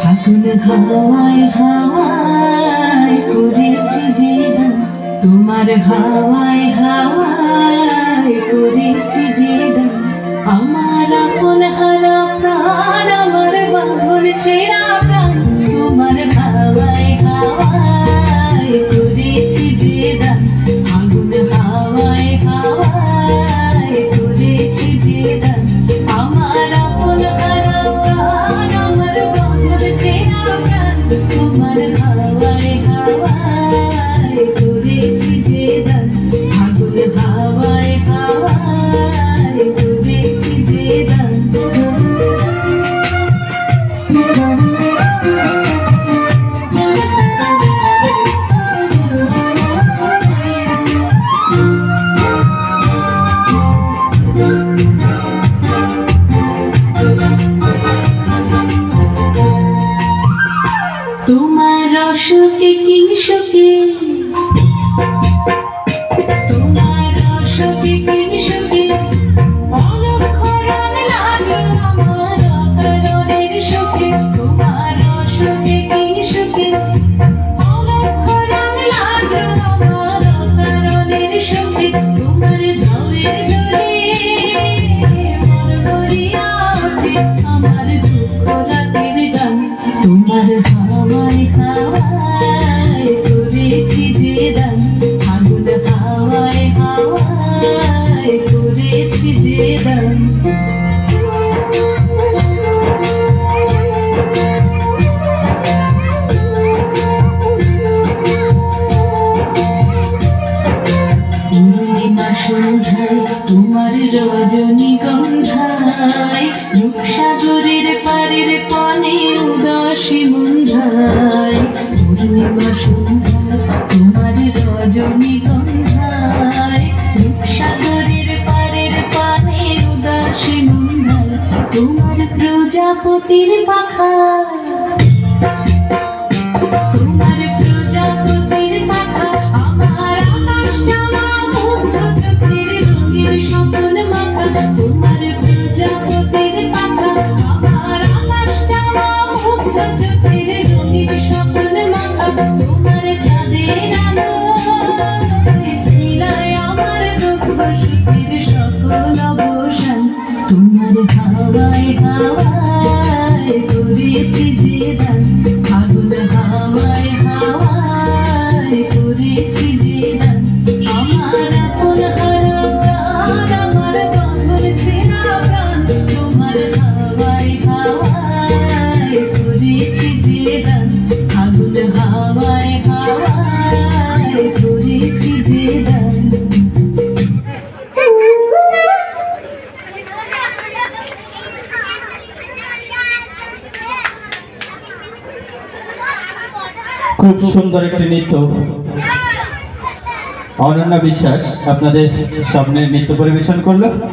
ফাগুন হাওয়ায় হাওয়ায় করেছি যে তোমার হাওয়ায় হাওয়ায় তোমার রসকে কিংসকে তোমার রসকে ভিজিয়ে দাও আগুন হাওয়ায় হাওয়ায় করে ভিজিয়ে দাও তোমার রজনী গন্ধায় রূপসাগরের পারের পনেও প্রজাপতির পাখায় খুব সুন্দর একটি নৃত্য। অনন্যা বিশ্বাস আপনাদের সামনে নৃত্য পরিবেশন করল।